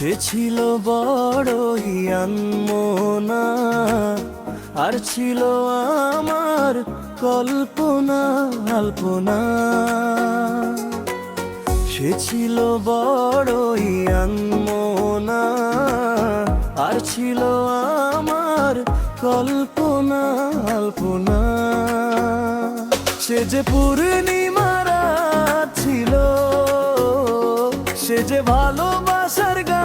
সে ছিল বড়ই আনমনা, আর ছিল আমার কল্পনা, আল্পনা। সে ছিল বড়ই আনমনা, আর ছিল আমার কল্পনা, আল্পনা। সে যে পূর্ণিমা রাত ছিল, সে যে ভালোবাসার গান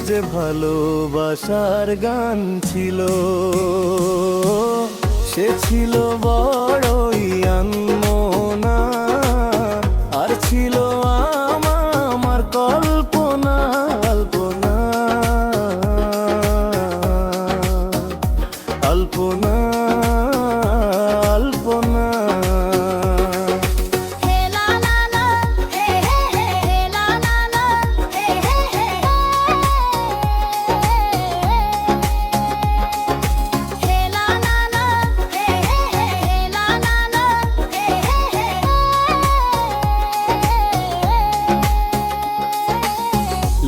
যে ভালোবাসার গান ছিল সে ছিল বড়ই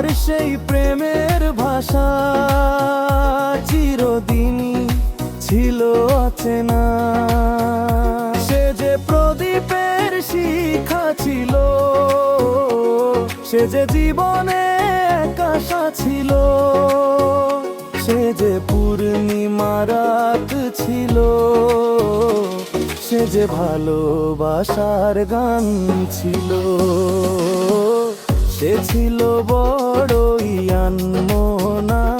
তার সেই প্রেমের ভাষা চিরদিনই ছিল আছে না সে যে প্রদীপের শিখা ছিল, সে যে জীবনে এক আশা ছিল, সে যে পূর্ণিমা রাত ছিল, সে যে ভালোবাসার গান ছিল। সে ছিল বড়ই আনমনা।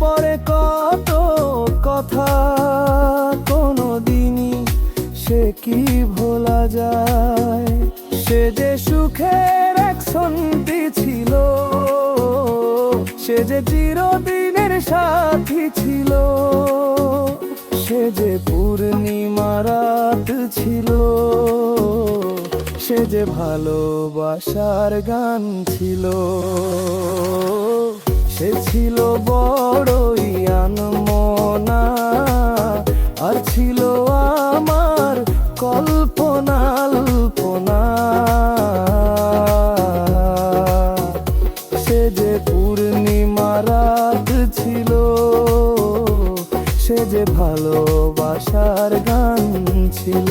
পড়ে কত কথা কোনো দিনই সে কি ভোলা যায়? সে যে সুখের এক সন্ধি ছিল, সে যে চিরদিনের সাথী ছিল, সে যে পূর্ণিমা রাত ছিল, সে যে ভালোবাসার গান ছিল। সে ছিল বড়ই আনমনা, আর ছিল আমার কল্পনা অল্পনা সে যে পূর্ণিমা রাত ছিল, সে যে ভালোবাসার গান ছিল।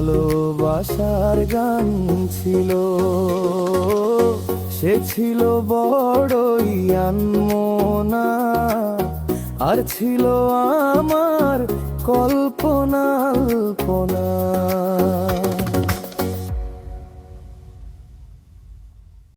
ভালোবাসার গান ছিল। সে ছিল বড়ই আনমনা আর ছিল আমার